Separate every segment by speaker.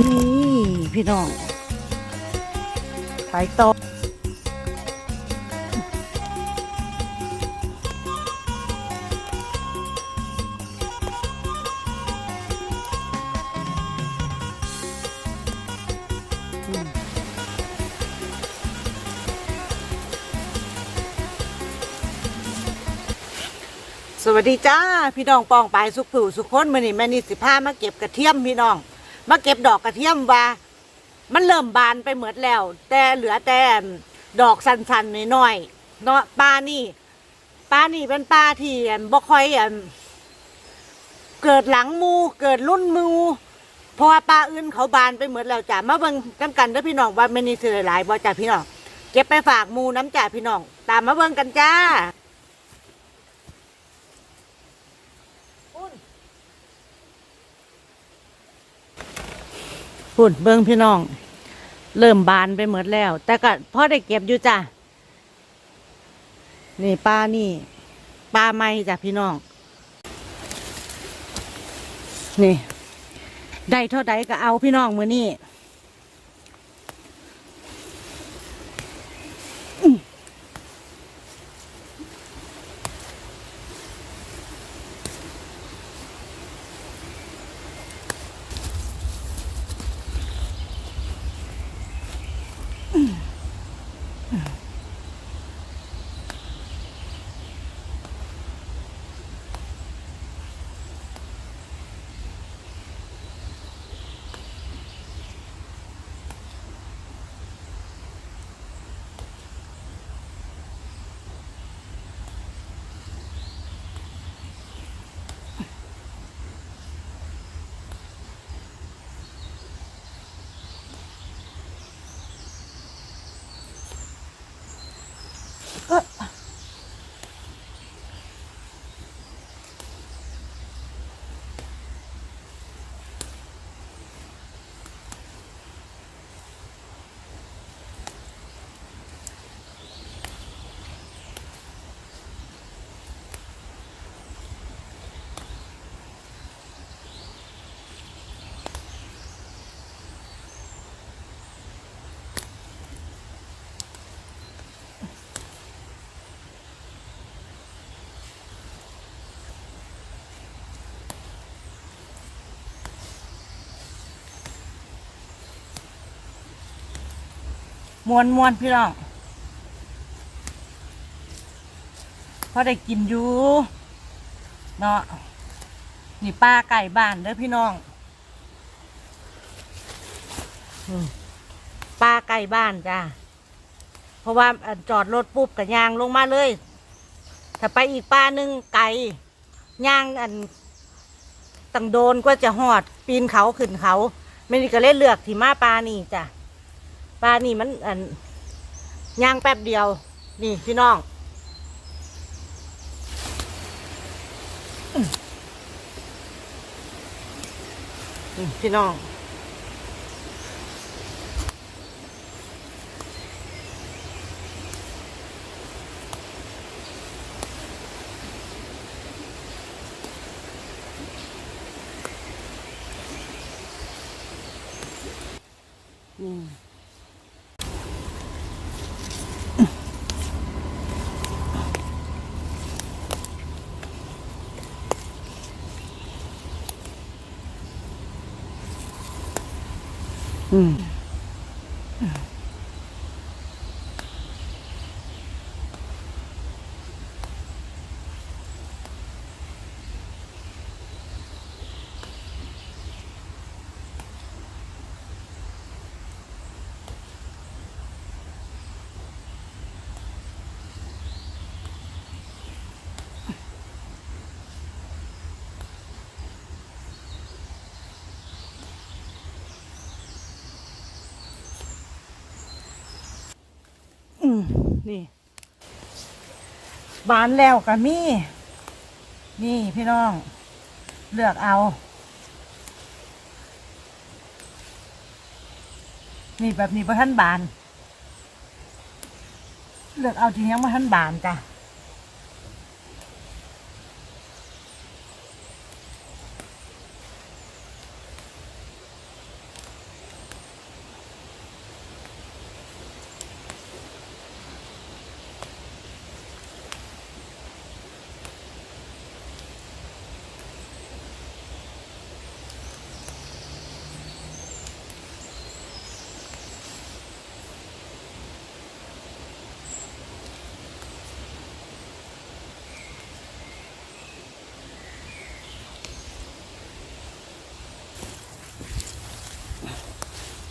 Speaker 1: นี่พี่น้องไปต่อสวัสดีจ้า พี่น้องปองปายสุขผิวสุขคนมือนี่แม่นี่สิพามาเก็บกระเทียมพี่น้อง มาเก็บดอกกระเทียมว่า มันเริ่มบานไปหมดแล้ว แต่เหลือแต่ดอกสันๆน้อยๆเนาะปลานี่ปลานี่เป็นปลาที่อั่นบ่ค่อยเกิดหลังมูเกิดรุ่นมูเพราะว่าปลาอื่นเขาบานไปหมดแล้วจ้ะมาเบิ่งกันกันด้อพี่น้องว่าไมันนี่สิหลายบ่จ้ะพี่น้องเก็บไปฝากมูน้ำจ้ะพี่น้อง ตามมาเบิ่งกันจ้า พุ่นเบิ่งพี่น้อง เริ่มบานไปหมดแล้ว แต่ก็พอได้เก็บอยู่จ้ะนี่ป้านี่ป้าไม้จ้ะพี่น้อง นี่ได้เท่าใดก็เอาพี่น้องมือนี่ มวนมวนพี่น้องพอได้กินอยู่เนาะนี่ปลาไก่บ้านเด้อพี่น้องอปลาไก่บ้านจ้าเพราะว่าจอดรถปุ๊บกับยางลงมาเลยถ้าไปอีกปลาหนึ่งไก่ย่างอันตังโดนก็จะหอดปีนเขาขึ้นเขาไม่นี่ก็เลยเลือกที่มาปลานี่จ้ะ ปลานี่มันอันย่างแป๊บเดียว นี่พี่น้องพี่น้องอืม อืมอืม นี่บานแล้วกับมี่นี่พี่น้อง เลือกเอา นี่แบบนี้พระท่านบาน เลือกเอาทียังมาท่านบานจ้ะ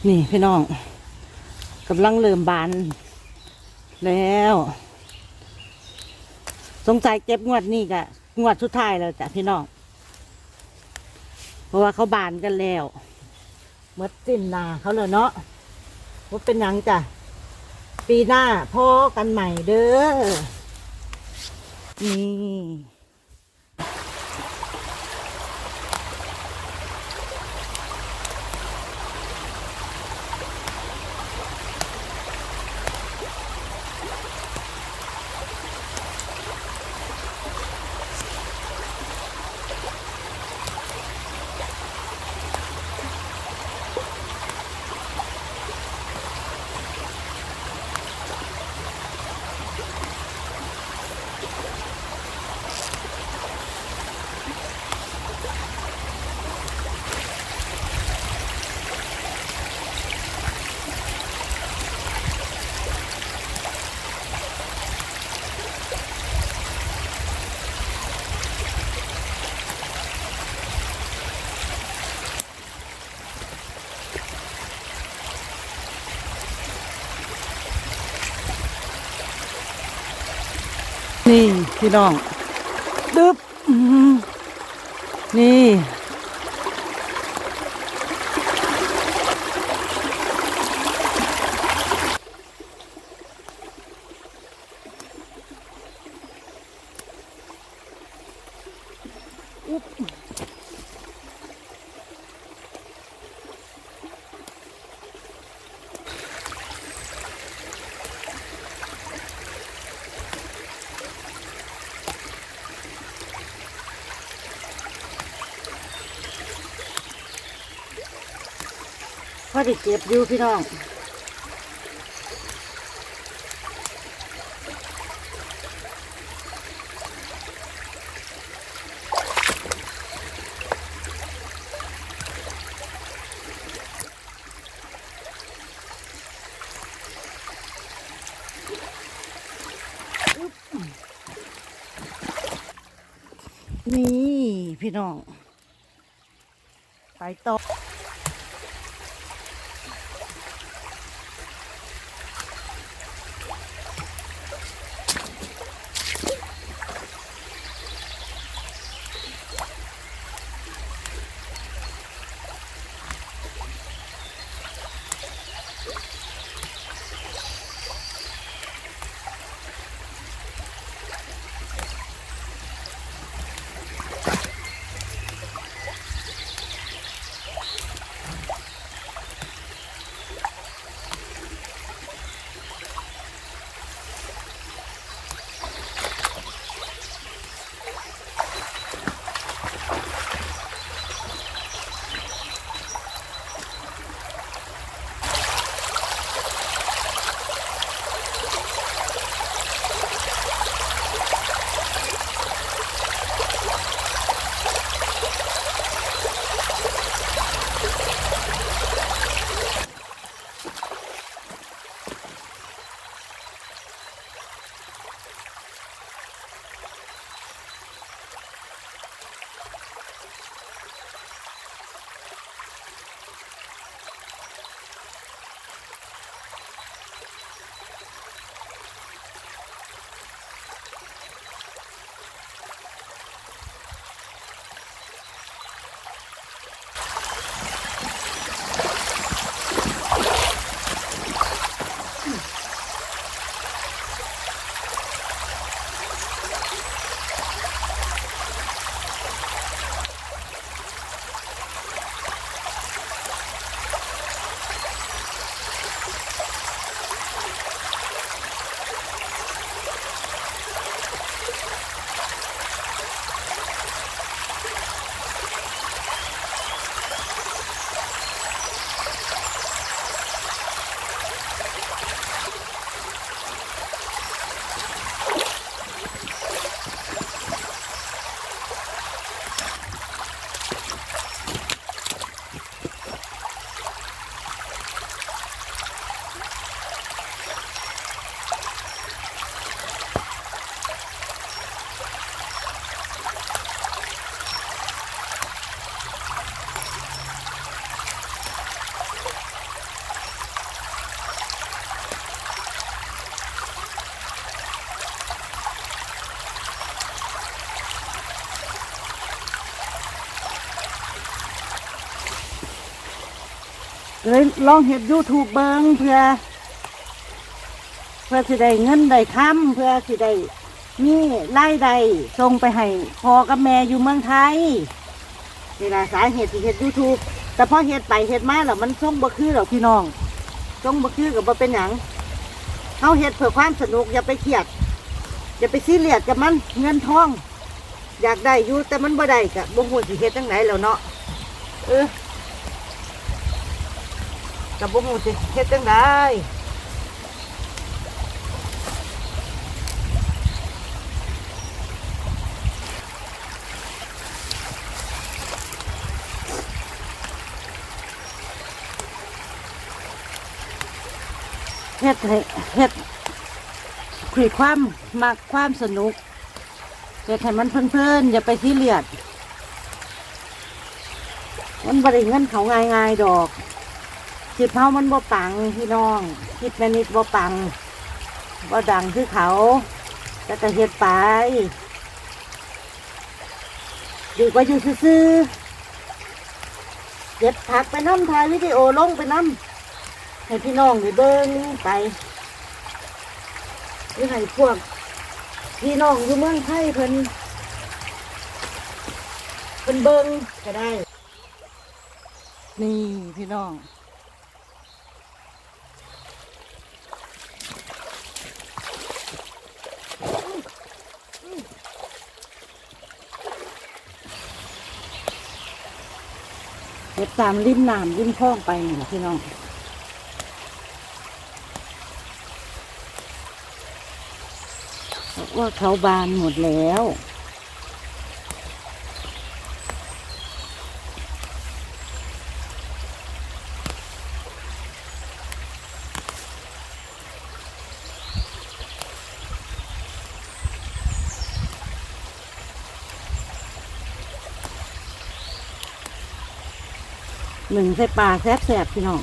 Speaker 1: นี่พี่น้องกำลังเริ่มบานแล้ว สงสัยเก็บงวดนี่กะงวดสุดท้ายแล้วจ้ะพี่น้อง เพราะว่าเขาบานกันแล้วหมดสิ้นนาเขาเลยเนาะว่าเป็นยังจ้ะ ปีหน้าพอกันใหม่เด้อนี่ นี่พี่น้องดึบอื้อหือนี่พ่ อจะเก็บอยู่พี่น้องนี่ พี่น้อง ไปต่อ เลยลองเฮ็ด YouTube เบิงเพื่อ เพื่อสิได้เงินได้ค้ำเพื่อสิได้มีรายได้ส่งไปให้พ่อกับแม่อยู่เมืองไทยนี่ล่ะสาเหตุที่เฮ็ด YouTube แต่พอเฮ็ดไปเฮ็ดมาแล้วมันส่งบ่คือหรอกพี่น้องส่งบ่คือก็บ่เป็นหยังเฮาเฮ็ดเพื่อความสนุกอย่าไปเครียดอย่าไปซีเรียสกับมันเงินทอง อยากได้อยู่แต่มันบ่ได้ก็บ่ฮู้สิเฮ็ดจังไหนแล้วเนาะเออ ก็บ่ฮู้สิเฮ็ดจังได้เฮ็ดให้เฮ็ดคุยความมักความสนุกเฮ็ดให้มันเพลินๆอย่าไปซีเรียสมันบริเงินเขาง่ายๆดอก คิดเฮามันบ่ปังพี่น้องคิดแม่นิดบ่ปังบ่ดังคือเขาแต่ก็เฮ็ดไปดีกว่าอยู่ซื่อเก็บผักไปน้ำถ่ายวิดีโอลงไปน้ำให้พี่น้องได้เบิ้งไปหรือให้พวก พี่น้องอยู่เมืองไทยเพิ่นเพิ่นเบิ้งก็ได้ นี่พี่น้อง เก็บตามริมน้ำริมคลองไปนี่แหละพี่น้องว่าเขาบานหมดแล้ว หนึ่งใส่ปลาแซ่บๆพี่น้อง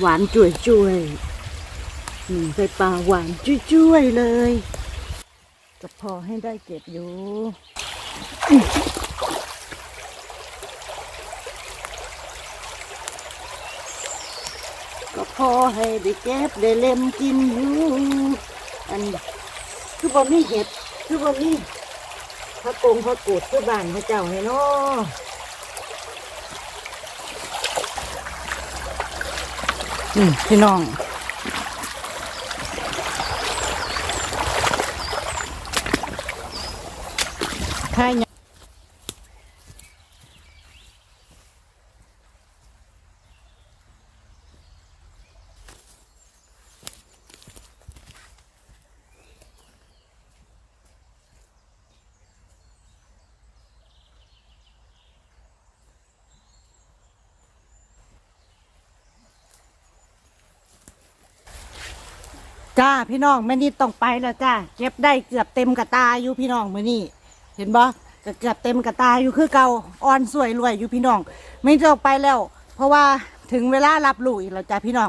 Speaker 1: หวานจุยจุยหนึ่งใส่ปลาหวานจุยจุยเลยก็พอให้ได้เก็บอยู่ก็พอให้ได้เก็บได้เล็มกินอยู่อันคือบ่มีเห็ดคือบ่มี พระกงพระกูดคือบ้านพระเจ้าให้เนาะอืมพี่น้องใช่ จ้าพี่น้องแม่นี่ต้องไปแล้วจ้าเก็บได้เกือบเต็มกระตาอยู่พี่น้องมื้อนี้เห็นบ่ก็เกือบเต็มกระตาอยู่คือเก่าอ่อนสวยรวยอยู่พี่น้อง ไม่ต้องไปแล้ว เพราะว่าถึงเวลารับลูกอีกแล้วจ้าพี่น้อง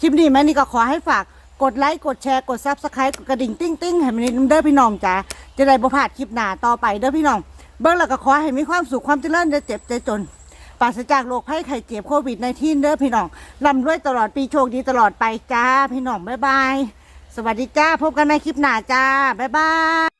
Speaker 1: คลิปนี้แม่นี่ก็ขอให้ฝากกดไลค์กดแชร์กดซับสไครต์กดกระดิ่งติ้งติ้งให้แม่นี่เด้อพี่น้องจ้าจะได้บ่พลาดคลิปหน้าต่อไปเด้อพี่น้อง เบิ่งแล้วก็ขอให้มีความสุขความเจริญได้เจ็บใจจน ปราศจากโรคภัยไข้เจ็บโควิดในที่เด้อพี่น้องร่ำรวยตลอดปีโชคดีตลอดไปจ้า พี่น้องบ๊ายบาย สวัสดีจ้า พบกันในคลิปหน้าจ้า บ๊ายบาย